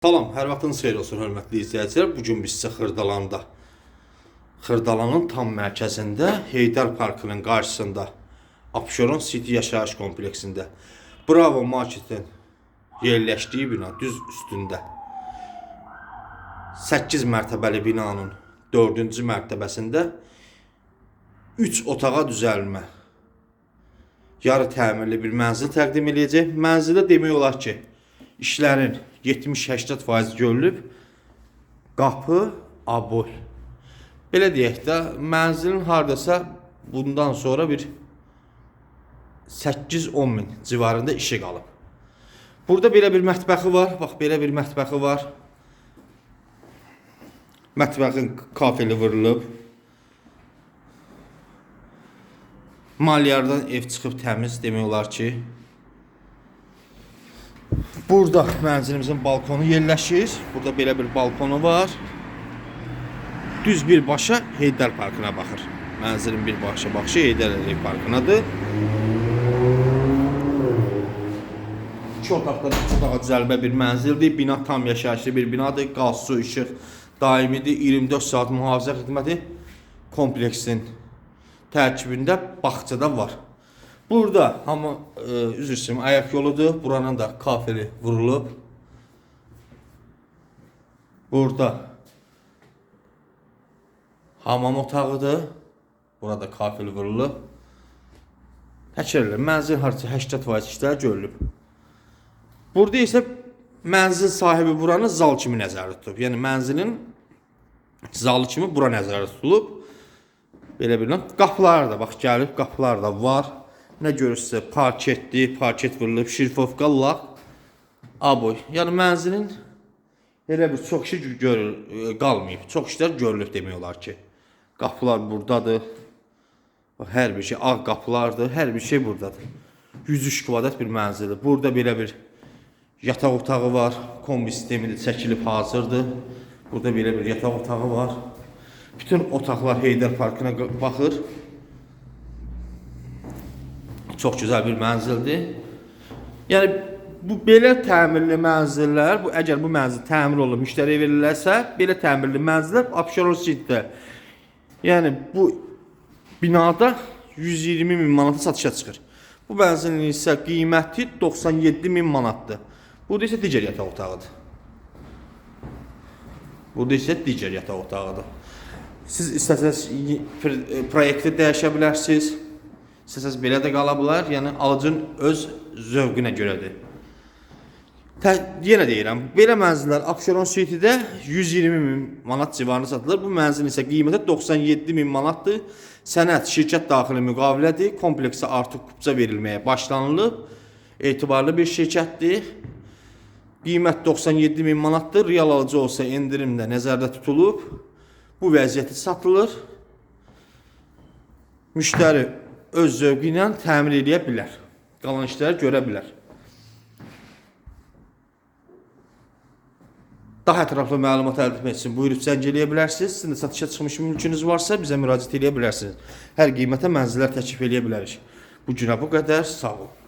Salam, hər vaxtınız xeyir olsun hörmətli izləyicilər. Bu gün biz sizə Xırdalanda Xırdalanın tam mərkəzində Heydər Parkının qarşısında Abşeron City yaşayış kompleksində Bravo Marketin yerləşdiyi bina düz üstündə 8 mərtəbəli binanın 4-cü mərtəbəsində 3 otağa düzəlmə yarı təmirli bir mənzil təqdim edəcək. Mənzildə demək olar ki, işlərin 70-80% görülüb. Qapı abul. Belə deyək də, mənzilin hardasa bundan sonra bir 8-10 min civarında işi qalıb. Burada belə bir mətbəxi var. Bax, belə bir mətbəxi var. Mətbəxin kafeli vurulub. Malyardan ev çıxıb təmiz demək olar ki. Burada mənzilimizin balkonu yerləşir. Burada belə bir balkonu var. Düz birbaşa Heydər Parkına baxır. Mənzilin birbaşa baxışı Heydər Əliyev Parkınadır. İki otaqdan üç otağa düzəlmə bir mənzildir. Bina tam yaşayışlı bir binadır. Qaz, su, işıq daimidir. 24 saat mühafizə xidməti kompleksin tərkibində bağçada var. Burada hamı e, üzr istəyirəm, ayaq yoludur. Buranın da kafeli vurulub. Burada hamam otağıdır. Burada kafeli vurulub. Edirəm, mənzil harca 80% işlər görülüb. Burada isə mənzil sahibi buranı zal kimi nəzərdə tutub. Yəni mənzilin zalı kimi bura nəzərdə tutulub. Belə bilirəm. Qapılar da bax gəlib, qapılar da var. Nə görürsüz, parketdir, parket vurulub, şirfovka laq. Aboy. Yəni mənzilin elə bir çox şey görür, e, qalmayıb. Çox işlər görülüb demək olar ki. Qapılar burdadır. Hər bir şey ağ qapılardır, hər bir şey burdadır. 103 kvadrat bir mənzildir. Burada belə bir yataq otağı var. Kombi sistemi də çəkilib hazırdır. Burada belə bir yataq otağı var. Bütün otaqlar Heydər Parkına baxır. Çox gözəl bir mənzildir. Yəni bu belə təmirli mənzillər, bu əgər bu mənzil təmir olunub müştəriyə verilirsə, belə təmirli mənzillər Abşeron City-də. Yəni bu binada 120 min manata satışa çıxır. Bu mənzilin isə qiyməti 97 min manatdır. Burada isə digər yataq otağıdır. Burada isə digər yataq otağıdır. Siz istəsəz e, proyekti dəyişə bilərsiniz. İstəsəz belə də qala bilər. Yəni alıcının öz zövqünə görədir. Tə, yenə deyirəm, belə mənzillər Abşeron City-də 120 min manat civarında satılır. Bu mənzilin isə qiyməti 97 min manatdır. Sənəd şirkət daxili müqavilədir. Kompleksə artıq kupça verilməyə başlanılıb. Etibarlı bir şirkətdir. Qiymət 97 min manatdır. Real alıcı olsa endirim də nəzərdə tutulub. Bu vəziyyəti satılır. Müştəri öz zövqü ilə təmin edə bilər. Qalan işləri görə bilər. Daha ətraflı məlumat əldə etmək üçün buyurub zəng eləyə bilərsiniz. Sizin də satışa çıxmış mülkünüz varsa bizə müraciət eləyə bilərsiniz. Hər qiymətə mənzillər təklif eləyə bilərik. Bu günə bu qədər. Sağ olun.